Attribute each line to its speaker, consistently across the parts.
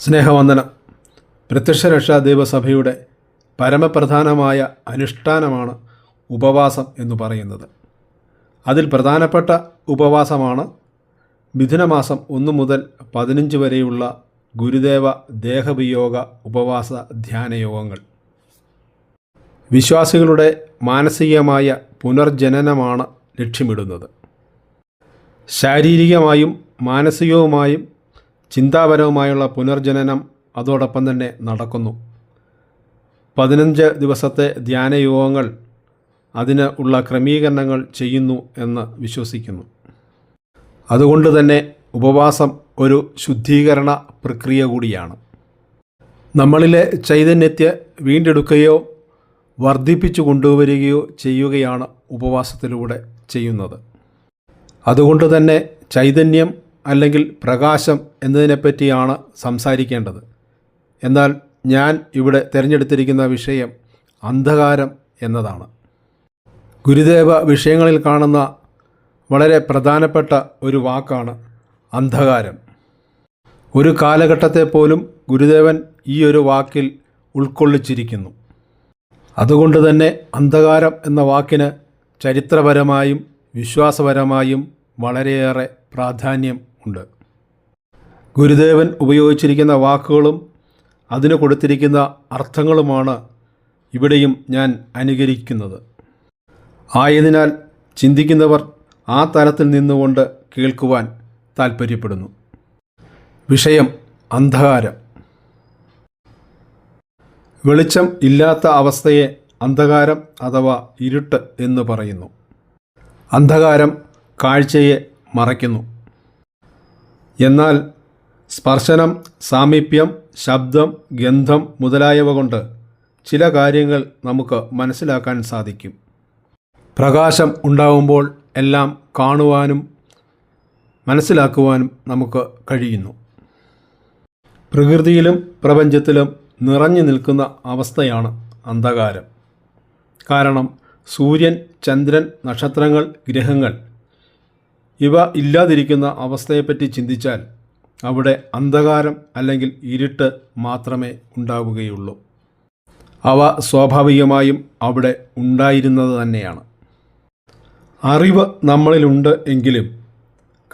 Speaker 1: സ്നേഹവന്ദനം. പ്രത്യക്ഷരക്ഷാ ദൈവസഭയുടെ പരമപ്രധാനമായ അനുഷ്ഠാനമാണ് ഉപവാസം എന്ന് പറയുന്നത്. അതിൽ പ്രധാനപ്പെട്ട ഉപവാസമാണ് മിഥുനമാസം ഒന്ന് മുതൽ പതിനഞ്ച് വരെയുള്ള ഗുരുദേവ ദേഹവിയോഗ ഉപവാസ ധ്യാനയോഗങ്ങൾ വിശ്വാസികളുടെ മാനസികമായ പുനർജനനമാണ് ലക്ഷ്യമിടുന്നത്. ശാരീരികമായും മാനസികവുമായും ചിന്താപരവുമായുള്ള പുനർജനനം അതോടൊപ്പം തന്നെ നടക്കുന്നു. പതിനഞ്ച് ദിവസത്തെ ധ്യാനയോഗങ്ങൾ അതിന് ഉള്ള ക്രമീകരണങ്ങൾ ചെയ്യുന്നു എന്ന് വിശ്വസിക്കുന്നു. അതുകൊണ്ട് തന്നെ ഉപവാസം ഒരു ശുദ്ധീകരണ പ്രക്രിയ കൂടിയാണ്. നമ്മളിലെ ചൈതന്യത്തെ വീണ്ടെടുക്കുകയോ വർദ്ധിപ്പിച്ചു കൊണ്ടുവരികയോ ചെയ്യുകയാണ് ഉപവാസത്തിലൂടെ ചെയ്യുന്നത്. അതുകൊണ്ട് തന്നെ ചൈതന്യം അല്ലെങ്കിൽ പ്രകാശം എന്നതിനെപ്പറ്റിയാണ് സംസാരിക്കേണ്ടത്. എന്നാൽ ഞാൻ ഇവിടെ തിരഞ്ഞെടുത്തിരിക്കുന്ന വിഷയം അന്ധകാരം എന്നതാണ്. ഗുരുദേവ വിഷയങ്ങളിൽ കാണുന്ന വളരെ പ്രധാനപ്പെട്ട ഒരു വാക്കാണ് അന്ധകാരം. ഒരു കാലഘട്ടത്തെ പോലും ഗുരുദേവൻ ഈ ഒരു വാക്കിൽ ഉൾക്കൊള്ളിച്ചിരിക്കുന്നു. അതുകൊണ്ട് തന്നെ അന്ധകാരം എന്ന വാക്കിന് ചരിത്രപരമായും വിശ്വാസപരമായും വളരെയേറെ പ്രാധാന്യം ഉണ്ട്. ഗുരുദേവൻ ഉപയോഗിച്ചിരിക്കുന്ന വാക്കുകളും അതിന് കൊടുത്തിരിക്കുന്ന അർത്ഥങ്ങളുമാണ് ഇവിടെയും ഞാൻ അനുകരിക്കുന്നത്. ആയതിനാൽ ചിന്തിക്കുന്നവർ ആ തലത്തിൽ നിന്നുകൊണ്ട് കേൾക്കുവാൻ താൽപ്പര്യപ്പെടുന്നു. വിഷയം അന്ധകാരം. വെളിച്ചം ഇല്ലാത്ത അവസ്ഥയെ അന്ധകാരം അഥവാ ഇരുട്ട് എന്ന് പറയുന്നു. അന്ധകാരം കാഴ്ചയെ മറയ്ക്കുന്നു. എന്നാൽ സ്പർശനം സാമീപ്യം ശബ്ദം ഗന്ധം മുതലായവ കൊണ്ട് ചില കാര്യങ്ങൾ നമുക്ക് മനസ്സിലാക്കാൻ സാധിക്കും. പ്രകാശം ഉണ്ടാവുമ്പോൾ എല്ലാം കാണുവാനും മനസ്സിലാക്കുവാനും നമുക്ക് കഴിയുന്നു. പ്രകൃതിയിലും പ്രപഞ്ചത്തിലും നിറഞ്ഞു നിൽക്കുന്ന അവസ്ഥയാണ് അന്ധകാരം. കാരണം സൂര്യൻ ചന്ദ്രൻ നക്ഷത്രങ്ങൾ ഗ്രഹങ്ങൾ ഇവ ഇല്ലാതിരിക്കുന്ന അവസ്ഥയെപ്പറ്റി ചിന്തിച്ചാൽ അവിടെ അന്ധകാരം അല്ലെങ്കിൽ ഇരുട്ട് മാത്രമേ ഉണ്ടാവുകയുള്ളൂ. അവ സ്വാഭാവികമായും അവിടെ ഉണ്ടായിരുന്നത് തന്നെയാണ്. അറിവ് നമ്മളിലുണ്ട് എങ്കിലും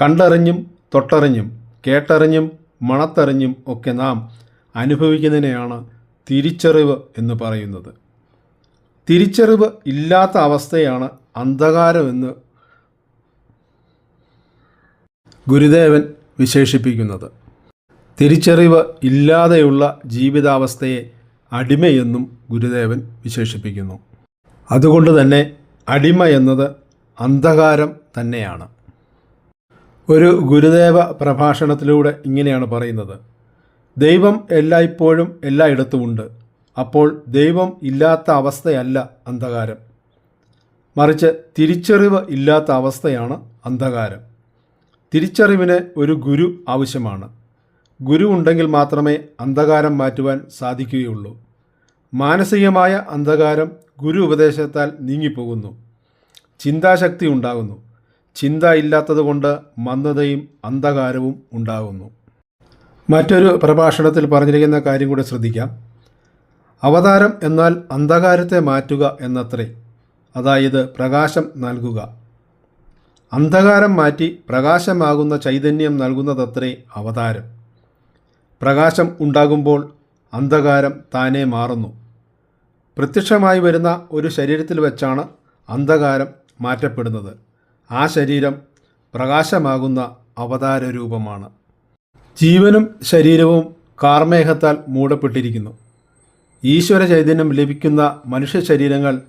Speaker 1: കണ്ടറിഞ്ഞും തൊട്ടറിഞ്ഞും കേട്ടറിഞ്ഞും മണത്തറിഞ്ഞും ഒക്കെ നാം അനുഭവിക്കുന്നതിനെയാണ് തിരിച്ചറിവ് എന്ന് പറയുന്നത്. തിരിച്ചറിവ് ഇല്ലാത്ത അവസ്ഥയാണ് അന്ധകാരമെന്ന് ഗുരുദേവൻ വിശേഷിപ്പിക്കുന്നത്. തിരിച്ചറിവ് ഇല്ലാതെയുള്ള ജീവിതാവസ്ഥയെ അടിമയെന്നും ഗുരുദേവൻ വിശേഷിപ്പിക്കുന്നു. അതുകൊണ്ട് തന്നെ അടിമ എന്നത് അന്ധകാരം തന്നെയാണ്. ഒരു ഗുരുദേവ പ്രഭാഷണത്തിലൂടെ ഇങ്ങനെയാണ് പറയുന്നത്. ദൈവം എല്ലായ്പ്പോഴും എല്ലായിടത്തുമുണ്ട് അപ്പോൾ ദൈവം ഇല്ലാത്ത അവസ്ഥയല്ല അന്ധകാരം. മറിച്ച് തിരിച്ചറിവ് ഇല്ലാത്ത അവസ്ഥയാണ് അന്ധകാരം. തിരിച്ചറിവിന് ഒരു ഗുരു ആവശ്യമാണ്. ഗുരു ഉണ്ടെങ്കിൽ മാത്രമേ അന്ധകാരം മാറ്റുവാൻ സാധിക്കുകയുള്ളൂ. മാനസികമായ അന്ധകാരം ഗുരു ഉപദേശത്താൽ നീങ്ങിപ്പോകുന്നു. ചിന്താശക്തി ഉണ്ടാകുന്നു. ചിന്ത ഇല്ലാത്തതുകൊണ്ട് മന്ദതയും അന്ധകാരവും ഉണ്ടാകുന്നു. മറ്റൊരു പ്രഭാഷണത്തിൽ പറഞ്ഞിരിക്കുന്ന കാര്യം കൂടെ ശ്രദ്ധിക്കാം. അവതാരം എന്നാൽ അന്ധകാരത്തെ മാറ്റുക എന്നത്രേ. അതായത് പ്രകാശം നൽകുക. അന്ധകാരം മാറ്റി പ്രകാശമാകുന്ന ചൈതന്യം നൽകുന്നതത്രേ അവതാരം. പ്രകാശം ഉണ്ടാകുമ്പോൾ അന്ധകാരം താനെ മാറുന്നു. പ്രത്യക്ഷമായി വരുന്ന ഒരു ശരീരത്തിൽ വെച്ചാണ് അന്ധകാരം മാറ്റപ്പെടുന്നത്. ആ ശരീരം പ്രകാശമാകുന്ന അവതാര രൂപമാണ് ജീവനും ശരീരവും കാർമേഹത്താൽ മൂടപ്പെട്ടിരിക്കുന്നു. ഈശ്വര ചൈതന്യം ലഭിക്കുന്ന മനുഷ്യ ശരീരങ്ങൾ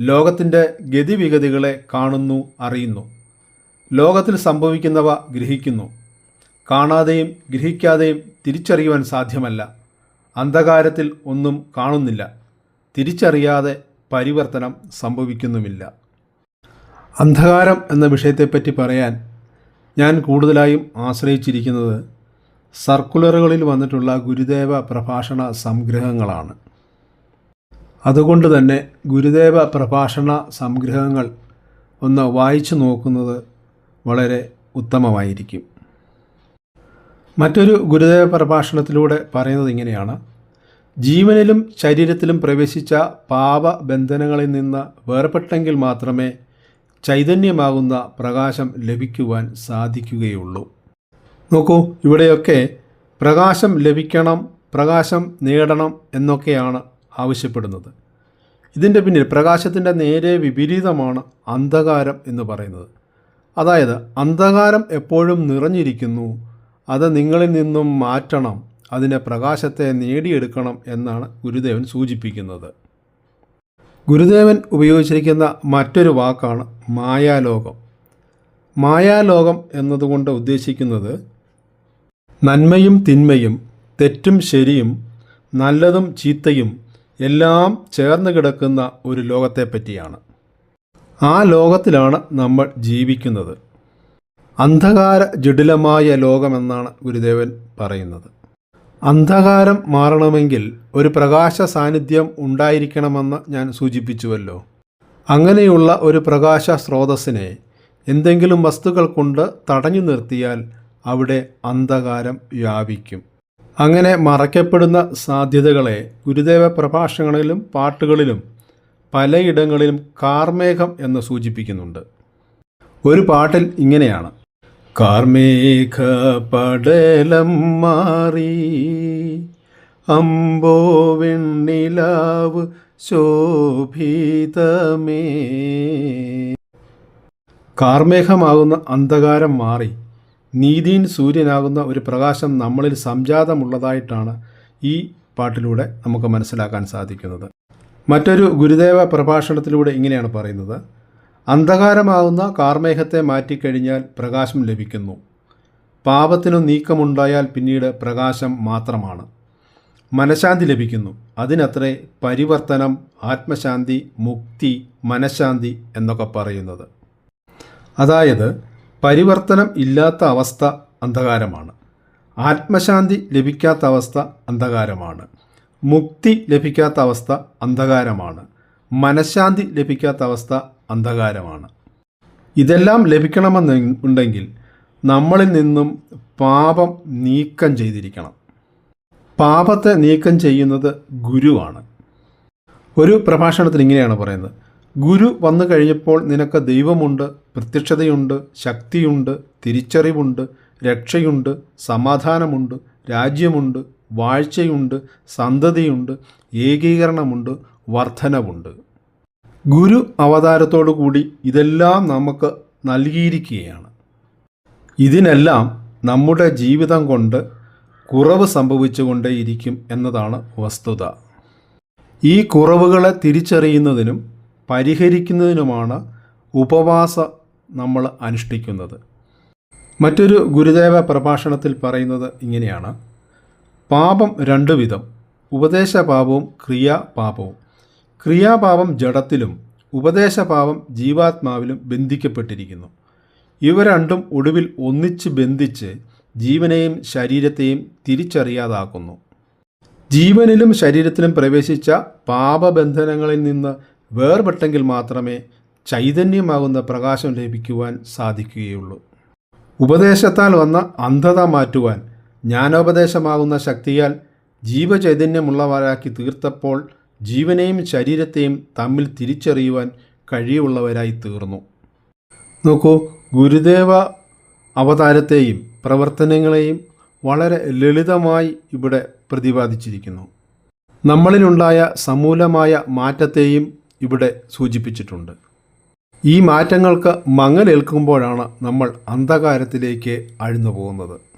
Speaker 1: ലോകത്തിന്റെ ഗതിവിഗതികളെ കാണുന്നു അറിയുന്നു. ലോകത്തിൽ സംഭവിക്കുന്നവ ഗ്രഹിക്കുന്നു. കാണാതെയും ഗ്രഹിക്കാതെയും തിരിച്ചറിയുവാൻ സാധ്യമല്ല. അന്ധകാരത്തിൽ ഒന്നും കാണുന്നില്ല. തിരിച്ചറിയാതെ പരിവർത്തനം സംഭവിക്കുന്നുമില്ല. അന്ധകാരം എന്ന വിഷയത്തെപ്പറ്റി പറയാൻ ഞാൻ കൂടുതലായും ആശ്രയിച്ചിരിക്കുന്നത് സർക്കുലറുകളിൽ വന്നിട്ടുള്ള ഗുരുദേവ പ്രഭാഷണ സംഗ്രഹങ്ങളാണ്. അതുകൊണ്ട് തന്നെ ഗുരുദേവ പ്രഭാഷണ സംഗ്രഹങ്ങൾ ഒന്ന് വായിച്ചു നോക്കുന്നത് വളരെ ഉത്തമമായിരിക്കും. മറ്റൊരു ഗുരുദേവ പ്രഭാഷണത്തിലൂടെ പറയുന്നത് ഇങ്ങനെയാണ്. ജീവനിലും ശരീരത്തിലും പ്രവേശിച്ച പാപബന്ധനങ്ങളിൽ നിന്ന് വേർപെട്ടെങ്കിൽ മാത്രമേ ചൈതന്യമാകുന്ന പ്രകാശം ലഭിക്കുവാൻ സാധിക്കുകയുള്ളൂ. നോക്കൂ ഇവിടെയൊക്കെ പ്രകാശം ലഭിക്കണം പ്രകാശം നേടണം എന്നൊക്കെയാണ് ആവശ്യപ്പെടുന്നത്. ഇതിന്റെ പിന്നിൽ പ്രകാശത്തിന്റെ നേരെ വിപരീതമാണ് അന്ധകാരം എന്ന് പറയുന്നത്. അതായത് അന്ധകാരം എപ്പോഴും നിറഞ്ഞിരിക്കുന്നു. അത് നിങ്ങളിൽ നിന്നും മാറ്റണം. അതിന്റെ പ്രകാശത്തെ നേടിയെടുക്കണം എന്നാണ് ഗുരുദേവൻ സൂചിപ്പിക്കുന്നത്. ഗുരുദേവൻ ഉപയോഗിച്ചിരിക്കുന്ന മറ്റൊരു വാക്കാണ് മായാലോകം. മായാലോകം എന്നതുകൊണ്ട് ഉദ്ദേശിക്കുന്നത് നന്മയും തിന്മയും തെറ്റും ശരിയും നല്ലതും ചീത്തയും എല്ലാം ചേർന്ന് കിടക്കുന്ന ഒരു ലോകത്തെ പറ്റിയാണ് ആ ലോകത്തിലാണ് നമ്മൾ ജീവിക്കുന്നത്. അന്ധകാര ജടിലമായ ലോകമെന്നാണ് ഗുരുദേവൻ പറയുന്നത്. അന്ധകാരം മാറണമെങ്കിൽ ഒരു പ്രകാശ സാന്നിധ്യം ഉണ്ടായിരിക്കണമെന്ന് ഞാൻ സൂചിപ്പിച്ചുവല്ലോ. അങ്ങനെയുള്ള ഒരു പ്രകാശ സ്രോതസ്സിനെ എന്തെങ്കിലും വസ്തുക്കൾ കൊണ്ട് തടഞ്ഞു നിർത്തിയാൽ അവിടെ അന്ധകാരം വ്യാപിക്കും. അങ്ങനെ മറയ്ക്കപ്പെടുന്ന സാധ്യതകളെ ഗുരുദേവ പ്രഭാഷണങ്ങളിലും പാട്ടുകളിലും പലയിടങ്ങളിലും കാർമേഘം എന്ന് സൂചിപ്പിക്കുന്നുണ്ട്. ഒരു പാട്ടിൽ ഇങ്ങനെയാണ്. കാർമേഘ പടലം മാറി അമ്പോ വെണ്ണിലാവ് ശോഭിതമേ. കാർമേഘമാകുന്ന അന്ധകാരം മാറി നീതിൻ സൂര്യനാകുന്ന ഒരു പ്രകാശം നമ്മളിൽ സംജാതമുള്ളതായിട്ടാണ് ഈ പാട്ടിലൂടെ നമുക്ക് മനസ്സിലാക്കാൻ സാധിക്കുന്നത്. മറ്റൊരു ഗുരുദേവ പ്രഭാഷണത്തിലൂടെ ഇങ്ങനെയാണ് പറയുന്നത്. അന്ധകാരമാകുന്ന കാർമേഘത്തെ മാറ്റിക്കഴിഞ്ഞാൽ പ്രകാശം ലഭിക്കുന്നു. പാപത്തിനു നീക്കമുണ്ടായാൽ പിന്നീട് പ്രകാശം മാത്രമാണ്. മനഃശാന്തി ലഭിക്കുന്നു. അതിനത്രേ പരിവർത്തനം ആത്മശാന്തി മുക്തി മനഃശാന്തി എന്നൊക്കെ പറയുന്നത്. അതായത് പരിവർത്തനം ഇല്ലാത്ത അവസ്ഥ അന്ധകാരമാണ്. ആത്മശാന്തി ലഭിക്കാത്ത അവസ്ഥ അന്ധകാരമാണ്. മുക്തി ലഭിക്കാത്ത അവസ്ഥ അന്ധകാരമാണ്. മനഃശാന്തി ലഭിക്കാത്ത അവസ്ഥ അന്ധകാരമാണ്. ഇതെല്ലാം ലഭിക്കണമെന്ന് ഉണ്ടെങ്കിൽ നമ്മളിൽ നിന്നും പാപം നീക്കം ചെയ്തിരിക്കണം. പാപത്തെ നീക്കം ചെയ്യുന്നത് ഗുരുവാണ്. ഒരു പ്രഭാഷണത്തിൽ ഇങ്ങനെയാണ് പറയുന്നത്. ഗുരു വന്നു കഴിഞ്ഞപ്പോൾ നിനക്ക് ദൈവമുണ്ട് പ്രത്യക്ഷതയുണ്ട് ശക്തിയുണ്ട് തിരിച്ചറിവുണ്ട് രക്ഷയുണ്ട് സമാധാനമുണ്ട് രാജ്യമുണ്ട് വാഴ്ചയുണ്ട് സന്തതിയുണ്ട് ഏകീകരണമുണ്ട് വർധനവുണ്ട്. ഗുരു അവതാരത്തോടു കൂടി ഇതെല്ലാം നമുക്ക് നൽകിയിരിക്കുകയാണ്. ഇതിനെല്ലാം നമ്മുടെ ജീവിതം കൊണ്ട് കുറവ് സംഭവിച്ചുകൊണ്ടേയിരിക്കും എന്നതാണ് വസ്തുത. ഈ കുറവുകളെ തിരിച്ചറിയുന്നതിനും പരിഹരിക്കുന്നതിനുമാണ് ഉപവാസ നമ്മൾ അനുഷ്ഠിക്കുന്നത്. മറ്റൊരു ഗുരുദേവ പ്രഭാഷണത്തിൽ പറയുന്നത് ഇങ്ങനെയാണ്. പാപം രണ്ടു വിധം. ഉപദേശപാപവും ക്രിയാപാപവും. ക്രിയാപാപം ജഡത്തിലും ഉപദേശപാപം ജീവാത്മാവിലും ബന്ധിക്കപ്പെട്ടിരിക്കുന്നു. ഇവ രണ്ടും ഒടുവിൽ ഒന്നിച്ച് ബന്ധിച്ച് ജീവനെയും ശരീരത്തെയും തിരിച്ചറിയാതാക്കുന്നു. ജീവനിലും ശരീരത്തിലും പ്രവേശിച്ച പാപബന്ധനങ്ങളിൽ നിന്ന് വേർപെട്ടെങ്കിൽ മാത്രമേ ചൈതന്യമാകുന്ന പ്രകാശം ലഭിക്കുവാൻ സാധിക്കുകയുള്ളൂ. ഉപദേശത്താൽ വന്ന അന്ധത മാറ്റുവാൻ ജ്ഞാനോപദേശമാകുന്ന ശക്തിയാൽ ജീവചൈതന്യമുള്ളവരാക്കി തീർത്തപ്പോൾ ജീവനെയും ശരീരത്തെയും തമ്മിൽ തിരിച്ചറിയുവാൻ കഴിവുള്ളവരായി തീർന്നു നോക്കൂ ഗുരുദേവ അവതാരത്തെയും പ്രവർത്തനങ്ങളെയും വളരെ ലളിതമായി ഇവിടെ പ്രതിപാദിച്ചിരിക്കുന്നു. നമ്മളിലുണ്ടായ സമൂലമായ മാറ്റത്തെയും ഇവിടെ സൂചിപ്പിച്ചിട്ടുണ്ട്. ഈ മാറ്റങ്ങൾക്ക് മങ്ങലേൽക്കുമ്പോഴാണ് നമ്മൾ അന്ധകാരത്തിലേക്ക് അഴിഞ്ഞു പോകുന്നത്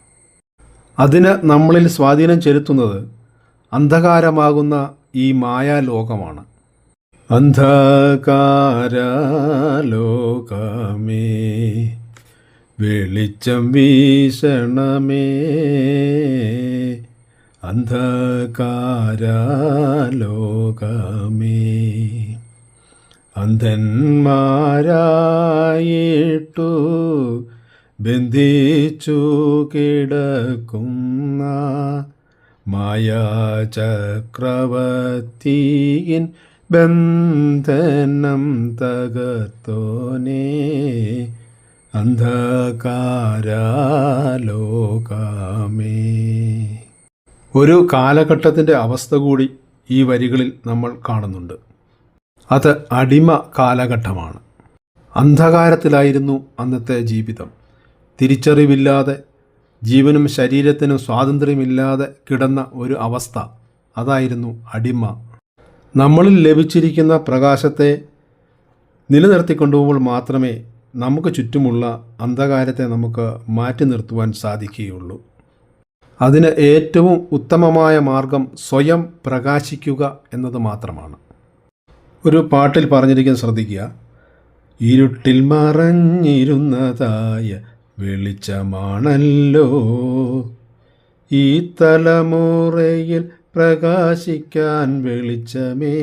Speaker 1: അതിന് നമ്മളിൽ സ്വാധീനം ചെലുത്തുന്നത് അന്ധകാരമാകുന്ന ഈ മായാലോകമാണ്. അന്ധകാരലോകമേ വെളിച്ചം വീശണമേ. അന്ധകാരലോകമേ അന്ധന്മാരായിട്ടു ബന്ധിച്ചു കിടക്കുന്ന മായാചക്രവർത്തിയിൻ ബന്ധനം തകർത്തോനേ. അന്ധകാരാലോകാമേ. ഒരു കാലഘട്ടത്തിന്റെ അവസ്ഥ കൂടി ഈ വരികളിൽ നമ്മൾ കാണുന്നുണ്ട്. അത് അടിമ കാലഘട്ടമാണ്. അന്ധകാരത്തിലായിരുന്നു അന്നത്തെ ജീവിതം. തിരിച്ചറിവില്ലാതെ ജീവനും ശരീരത്തിനും സ്വാതന്ത്ര്യമില്ലാതെ കിടന്ന ഒരു അവസ്ഥ. അതായിരുന്നു അടിമ. നമ്മളിൽ ലഭിച്ചിരിക്കുന്ന പ്രകാശത്തെ നിലനിർത്തിക്കൊണ്ടുപോകുമ്പോൾ മാത്രമേ നമുക്ക് ചുറ്റുമുള്ള അന്ധകാരത്തെ നമുക്ക് മാറ്റി നിർത്തുവാൻ സാധിക്കുകയുള്ളൂ. അതിന് ഏറ്റവും ഉത്തമമായ മാർഗം സ്വയം പ്രകാശിക്കുക എന്നത് മാത്രമാണ്. ഒരു പാട്ടിൽ പറഞ്ഞിരിക്കാൻ ശ്രദ്ധിക്കുക. ഇരുട്ടിൽ മറഞ്ഞിരുന്നതായ വെളിച്ചമാണല്ലോ. ഈ തലമുറയിൽ പ്രകാശിക്കാൻ വെളിച്ചമേ.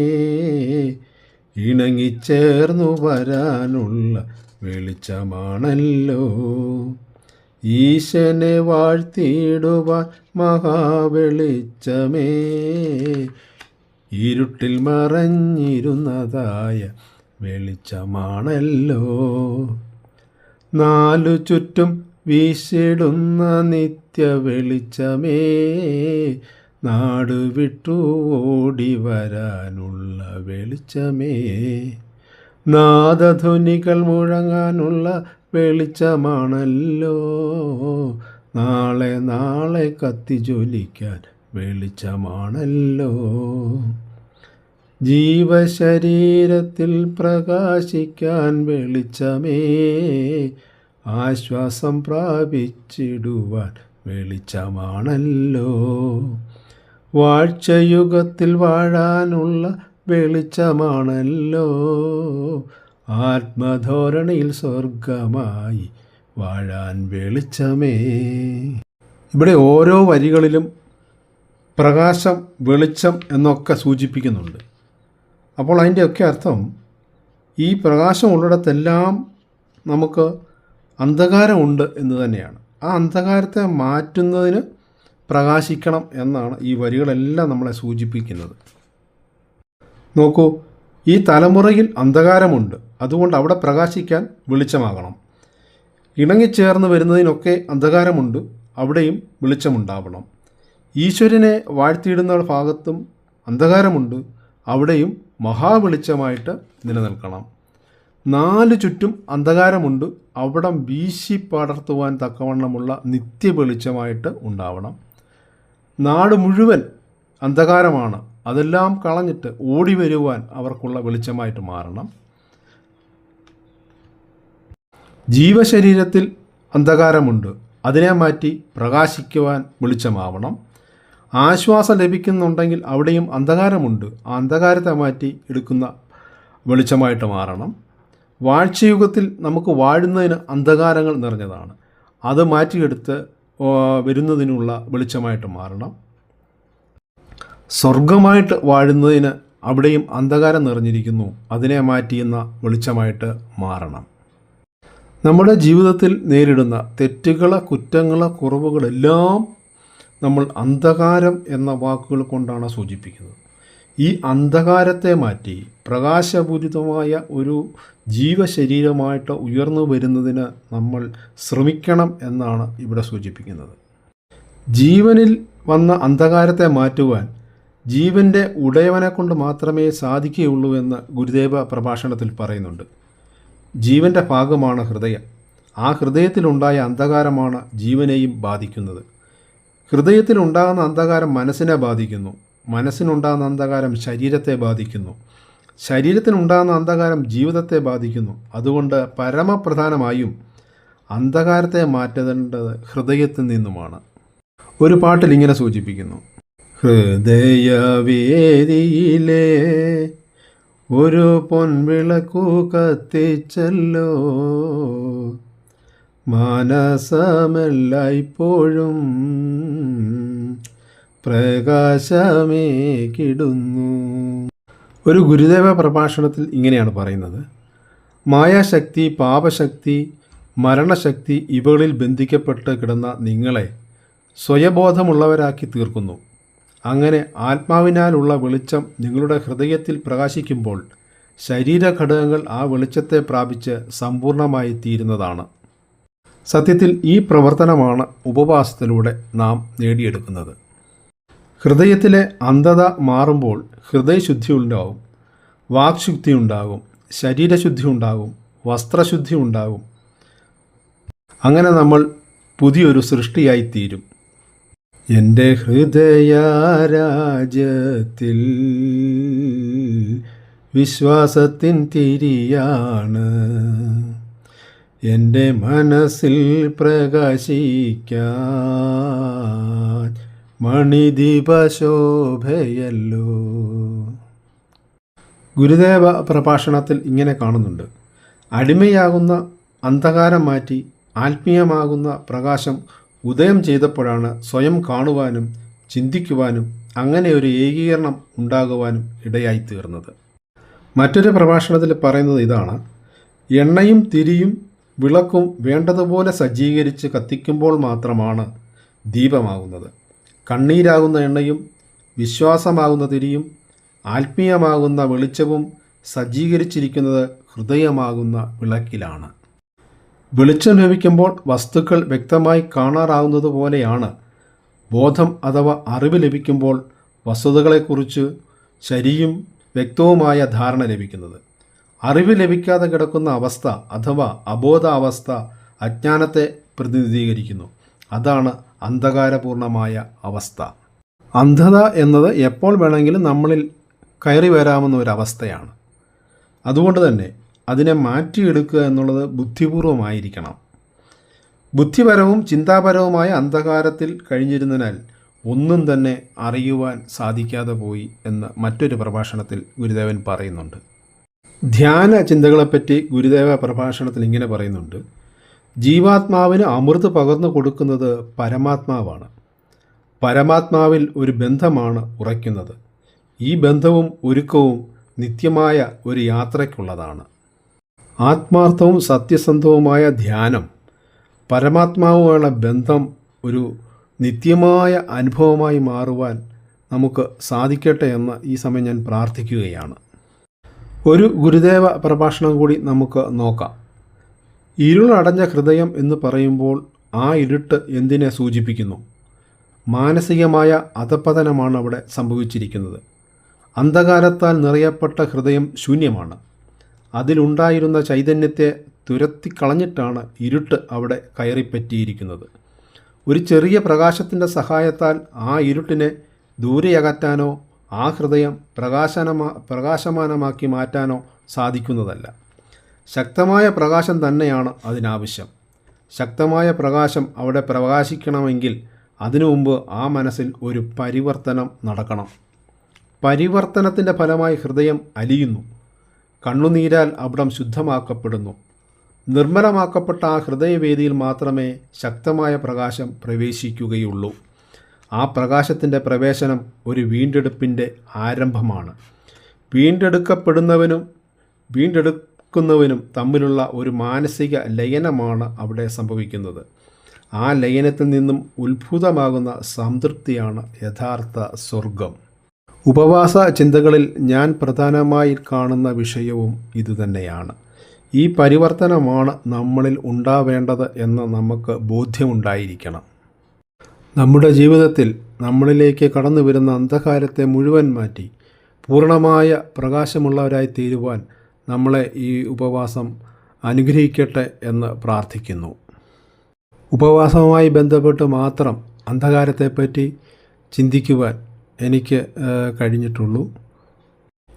Speaker 1: ഇണങ്ങിച്ചേർന്നു വരാനുള്ള വെളിച്ചമാണല്ലോ. ഈശനെ വാഴ്ത്തിയിടുവാൻ മഹാവെളിച്ചമേ. ഇരുട്ടിൽ മറഞ്ഞിരുന്നതായ വെളിച്ചമാണല്ലോ. നാലു ചുറ്റും വീശിടുന്ന നിത്യ വെളിച്ചമേ നാട് വിട്ടു ഓടി വരാനുള്ള വെളിച്ചമേ. നാദധ്വനികൾ മുഴങ്ങാനുള്ള വെളിച്ചമാണല്ലോ. നാളെ നാളെ കത്തി ജോലിക്കാൻ വെളിച്ചമാണല്ലോ. ജീവശരീരത്തിൽ പ്രകാശിക്കാൻ വെളിച്ചമേ ആശ്വാസം പ്രാപിച്ചിടുവാൻ വെളിച്ചമാണല്ലോ. വാഴ്ചയുഗത്തിൽ വാഴാനുള്ള വെളിച്ചമാണല്ലോ. ആത്മധോരണിയിൽ സ്വർഗമായി വാഴാൻ വെളിച്ചമേ. ഇവിടെ ഓരോ വരികളിലും പ്രകാശം വെളിച്ചം എന്നൊക്കെ സൂചിപ്പിക്കുന്നുണ്ട്. അപ്പോൾ അതിന്റെയൊക്കെ അർത്ഥം ഈ പ്രകാശം ഉള്ളിടത്തെല്ലാം നമുക്ക് അന്ധകാരമുണ്ട് എന്ന് തന്നെയാണ്. ആ അന്ധകാരത്തെ മാറ്റുന്നതിന് പ്രകാശിക്കണം എന്നാണ് ഈ വരികളെല്ലാം നമ്മളെ സൂചിപ്പിക്കുന്നത്. നോക്കൂ ഈ തലമുറയിൽ അന്ധകാരമുണ്ട്. അതുകൊണ്ട് അവിടെ പ്രകാശിക്കാൻ വെളിച്ചമാകണം. ഇണങ്ങിച്ചേർന്ന് വരുന്നതിനൊക്കെ അന്ധകാരമുണ്ട്. അവിടെയും വെളിച്ചമുണ്ടാവണം. ഈശ്വരനെ വാഴ്ത്തിയിടുന്ന ഭാഗത്തും അന്ധകാരമുണ്ട്. അവിടെയും മഹാവെളിച്ചമായിട്ട് നിലനിൽക്കണം. നാല് ചുറ്റും അന്ധകാരമുണ്ട്. അവിടം വീശി പടർത്തുവാൻ തക്കവണ്ണമുള്ള നിത്യവെളിച്ചമായിട്ട് ഉണ്ടാവണം. നാട് മുഴുവൻ അന്ധകാരമാണ്. അതെല്ലാം കളഞ്ഞിട്ട് ഓടി വരുവാൻ അവർക്കുള്ള വെളിച്ചമായിട്ട് മാറണം. ജീവശരീരത്തിൽ അന്ധകാരമുണ്ട്. അതിനെ മാറ്റി പ്രകാശിക്കുവാൻ വെളിച്ചമാവണം. ആശ്വാസം ലഭിക്കുന്നുണ്ടെങ്കിൽ അവിടെയും അന്ധകാരമുണ്ട്. ആ അന്ധകാരത്തെ മാറ്റി എടുക്കുന്ന വെളിച്ചമായിട്ട് മാറണം. വാഴ്ചയുഗത്തിൽ നമുക്ക് വാഴുന്നതിന് അന്ധകാരങ്ങൾ നിറഞ്ഞതാണ്. അത് മാറ്റിയെടുത്ത് വരുന്നതിനുള്ള വെളിച്ചമായിട്ട് മാറണം. സ്വർഗമായിട്ട് വാഴുന്നതിന് അവിടെയും അന്ധകാരം നിറഞ്ഞിരിക്കുന്നു. അതിനെ മാറ്റിയെന്ന വെളിച്ചമായിട്ട് മാറണം. നമ്മുടെ ജീവിതത്തിൽ നേരിടുന്ന തെറ്റുകളെ കുറ്റങ്ങളെ കുറവുകളെല്ലാം നമ്മൾ അന്ധകാരം എന്ന വാക്കുകൾ കൊണ്ടാണ് സൂചിപ്പിക്കുന്നത്. ഈ അന്ധകാരത്തെ മാറ്റി പ്രകാശപൂരിതമായ ഒരു ജീവശരീരമായിട്ട് ഉയർന്നു വരുന്നതിന് നമ്മൾ ശ്രമിക്കണം എന്നാണ് ഇവിടെ സൂചിപ്പിക്കുന്നത്. ജീവനിൽ വന്ന അന്ധകാരത്തെ മാറ്റുവാൻ ജീവന്റെ ഉടയവനെ കൊണ്ട് മാത്രമേ സാധിക്കുകയുള്ളൂ എന്ന് ഗുരുദേവ പ്രഭാഷണത്തിൽ പറയുന്നുണ്ട്. ജീവന്റെ ഭാഗമാണ് ഹൃദയം. ആ ഹൃദയത്തിലുണ്ടായ അന്ധകാരമാണ് ജീവനെയും ബാധിക്കുന്നത്. ഹൃദയത്തിലുണ്ടാകുന്ന അന്ധകാരം മനസ്സിനെ ബാധിക്കുന്നു. മനസ്സിനുണ്ടാകുന്ന അന്ധകാരം ശരീരത്തെ ബാധിക്കുന്നു. ശരീരത്തിനുണ്ടാകുന്ന അന്ധകാരം ജീവിതത്തെ ബാധിക്കുന്നു. അതുകൊണ്ട് പരമപ്രധാനമായും അന്ധകാരത്തെ മാറ്റേണ്ടത് ഹൃദയത്തിൽ നിന്നുമാണ്. ഒരു പാട്ടിൽ ഇങ്ങനെ സൂചിപ്പിക്കുന്നു. ഹൃദയവേദിയിലെ ഒരു പൊൻവിളക്കു കത്തിച്ചല്ലോ. മാനസമെല്ലായ്പ്പോഴും പ്രകാശമേ കിടുന്നു ഒരു ഗുരുദേവ പ്രഭാഷണത്തിൽ ഇങ്ങനെയാണ് പറയുന്നത്. മായാശക്തി പാപശക്തി മരണശക്തി ഇവകളിൽ ബന്ധിക്കപ്പെട്ട് കിടന്ന നിങ്ങളെ സ്വയബോധമുള്ളവരാക്കി തീർക്കുന്നു. അങ്ങനെ ആത്മാവിനാലുള്ള വെളിച്ചം നിങ്ങളുടെ ഹൃദയത്തിൽ പ്രകാശിക്കുമ്പോൾ ശരീരഘടകങ്ങൾ ആ വെളിച്ചത്തെ പ്രാപിച്ച് സമ്പൂർണമായി തീരുന്നതാണ്. സത്യത്തിൽ ഈ പ്രവർത്തനമാണ് ഉപവാസത്തിലൂടെ നാം നേടിയെടുക്കുന്നത്. ഹൃദയത്തിലെ അന്ധത മാറുമ്പോൾ ഹൃദയശുദ്ധി ഉണ്ടാവും വാക്ശുദ്ധി ഉണ്ടാകും ശരീരശുദ്ധി ഉണ്ടാകും വസ്ത്രശുദ്ധി ഉണ്ടാകും അങ്ങനെ നമ്മൾ പുതിയൊരു സൃഷ്ടിയായി തീരും. എന്റെ ഹൃദയരാജ്യത്തിൽ വിശ്വാസത്തിൻ തിരിയാണ്. എന്റെ മനസ്സിൽ പ്രകാശിക്കാൻ മണിദീപശോഭയല്ലോ. ഗുരുദേവ പ്രഭാഷണത്തിൽ ഇങ്ങനെ കാണുന്നുണ്ട്. അടിമയാകുന്ന അന്ധകാരം മാറ്റി ആത്മീയമാകുന്ന പ്രകാശം ഉദയം ചെയ്തപ്പോഴാണ് സ്വയം കാണുവാനും ചിന്തിക്കുവാനും അങ്ങനെ ഒരു ഏകീകരണം ഉണ്ടാകുവാനും ഇടയായിത്തീർന്നത്. മറ്റൊരു പ്രഭാഷണത്തിൽ പറയുന്നത് ഇതാണ്. എണ്ണയും തിരിയും വിളക്കും വേണ്ടതുപോലെ സജ്ജീകരിച്ച് കത്തിക്കുമ്പോൾ മാത്രമാണ് ദീപമാകുന്നത്. കണ്ണീരാകുന്ന എണ്ണയും വിശ്വാസമാകുന്ന തിരിയും ആത്മീയമാകുന്ന വെളിച്ചവും സജ്ജീകരിച്ചിരിക്കുന്നത് ഹൃദയമാകുന്ന വിളക്കിലാണ്. വെളിച്ചം ലഭിക്കുമ്പോൾ വസ്തുക്കൾ വ്യക്തമായി കാണാറാവുന്നത് പോലെയാണ്. ബോധം അഥവാ അറിവ് ലഭിക്കുമ്പോൾ വസ്തുതകളെക്കുറിച്ച് ശരിയും വ്യക്തവുമായ ധാരണ ലഭിക്കുന്നത്. അറിവ് ലഭിക്കാതെ കിടക്കുന്ന അവസ്ഥ അഥവാ അബോധാവസ്ഥ അജ്ഞാനത്തെ പ്രതിനിധീകരിക്കുന്നു. അതാണ് അന്ധകാരപൂർണമായ അവസ്ഥ. അന്ധത എന്നത് എപ്പോൾ വേണമെങ്കിലും നമ്മളിൽ കയറി വരാമെന്ന ഒരവസ്ഥയാണ് അതുകൊണ്ട് തന്നെ അതിനെ മാറ്റിയെടുക്കുക എന്നുള്ളത് ബുദ്ധിപൂർവമായിരിക്കണം. ബുദ്ധിപരവും ചിന്താപരവുമായ അന്ധകാരത്തിൽ കഴിഞ്ഞിരുന്നതിനാൽ ഒന്നും തന്നെ അറിയുവാൻ സാധിക്കാതെ പോയി എന്ന് മറ്റൊരു പ്രഭാഷണത്തിൽ ഗുരുദേവൻ പറയുന്നുണ്ട്. ധ്യാന ചിന്തകളെപ്പറ്റി ഗുരുദേവ പ്രഭാഷണത്തിൽ ഇങ്ങനെ പറയുന്നുണ്ട്. ജീവാത്മാവിന് അമൃത് പകർന്നു കൊടുക്കുന്നത് പരമാത്മാവാണ്. പരമാത്മാവിൽ ഒരു ബന്ധമാണ് ഉറയ്ക്കുന്നത്. ഈ ബന്ധവും ഒരുക്കവും നിത്യമായ ഒരു യാത്രയ്ക്കുള്ളതാണ്. ആത്മാർത്ഥവും സത്യസന്ധവുമായ ധ്യാനം പരമാത്മാവുമായുള്ള ബന്ധം ഒരു നിത്യമായ അനുഭവമായി മാറുവാൻ നമുക്ക് സാധിക്കട്ടെ എന്ന് ഈ സമയം ഞാൻ പ്രാർത്ഥിക്കുകയാണ്. ഒരു ഗുരുദേവ പ്രഭാഷണം കൂടി നമുക്ക് നോക്കാം. ഇരുളടഞ്ഞ ഹൃദയം എന്ന് പറയുമ്പോൾ ആ ഇരുട്ട് എന്തിനെ സൂചിപ്പിക്കുന്നു? മാനസികമായ അധപതനമാണ് അവിടെ സംഭവിച്ചിരിക്കുന്നത്. അന്ധകാരത്താൽ നിറയപ്പെട്ട ഹൃദയം ശൂന്യമാണ്. അതിലുണ്ടായിരുന്ന ചൈതന്യത്തെ തുരത്തിക്കളഞ്ഞിട്ടാണ് ഇരുട്ട് അവിടെ കയറിപ്പറ്റിയിരിക്കുന്നത്. ഒരു ചെറിയ പ്രകാശത്തിന്റെ സഹായത്താൽ ആ ഇരുട്ടിനെ ദൂരെയകറ്റാനോ ആ ഹൃദയം പ്രകാശനമാ പ്രകാശമാനമാക്കി മാറ്റാനോ സാധിക്കുന്നതല്ല. ശക്തമായ പ്രകാശം തന്നെയാണ് അതിനാവശ്യം. ശക്തമായ പ്രകാശം അവിടെ പ്രകാശിക്കണമെങ്കിൽ അതിനു മുമ്പ് ആ മനസ്സിൽ ഒരു പരിവർത്തനം നടക്കണം. പരിവർത്തനത്തിന്റെ ഫലമായി ഹൃദയം അലിയുന്നു. കണ്ണുനീരാൽ അവിടം ശുദ്ധമാക്കപ്പെടുന്നു. നിർമ്മലമാക്കപ്പെട്ട ആ ഹൃദയവേദിയിൽ മാത്രമേ ശക്തമായ പ്രകാശം പ്രവേശിക്കുകയുള്ളൂ. ആ പ്രകാശത്തിന്റെ പ്രവേശനം ഒരു വീണ്ടെടുപ്പിന്റെ ആരംഭമാണ്. വീണ്ടെടുക്കപ്പെടുന്നവനും വീണ്ടെടുക്കുന്നവനും തമ്മിലുള്ള ഒരു മാനസിക ലയനമാണ് അവിടെ സംഭവിക്കുന്നത്. ആ ലയനത്തിൽ നിന്നും ഉത്ഭുതമാകുന്ന സംതൃപ്തിയാണ് യഥാർത്ഥ സ്വർഗം ഉപവാസ ചിന്തകളിൽ ഞാൻ പ്രധാനമായി കാണുന്ന വിഷയവും ഇതുതന്നെയാണ്. ഈ പരിവർത്തനമാണ് നമ്മളിൽ ഉണ്ടാവേണ്ടത് എന്ന് നമുക്ക് ബോധ്യമുണ്ടായിരിക്കണം. നമ്മുടെ ജീവിതത്തിൽ നമ്മളിലേക്ക് കടന്നു വരുന്ന അന്ധകാരത്തെ മുഴുവൻ മാറ്റി പൂർണമായ പ്രകാശമുള്ളവരായി തീരുവാൻ നമ്മളെ ഈ ഉപവാസം അനുഗ്രഹിക്കട്ടെ എന്ന് പ്രാർത്ഥിക്കുന്നു. ഉപവാസവുമായി ബന്ധപ്പെട്ട് മാത്രം അന്ധകാരത്തെപ്പറ്റി ചിന്തിക്കുവാൻ എനിക്ക് കഴിഞ്ഞിട്ടുള്ളൂ.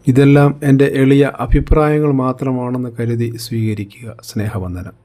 Speaker 1: ഇതെല്ലാം എന്റെ എളിയ അഭിപ്രായങ്ങൾ മാത്രമാണെന്ന് കരുതി സ്വീകരിക്കുക. സ്നേഹവന്ദനം.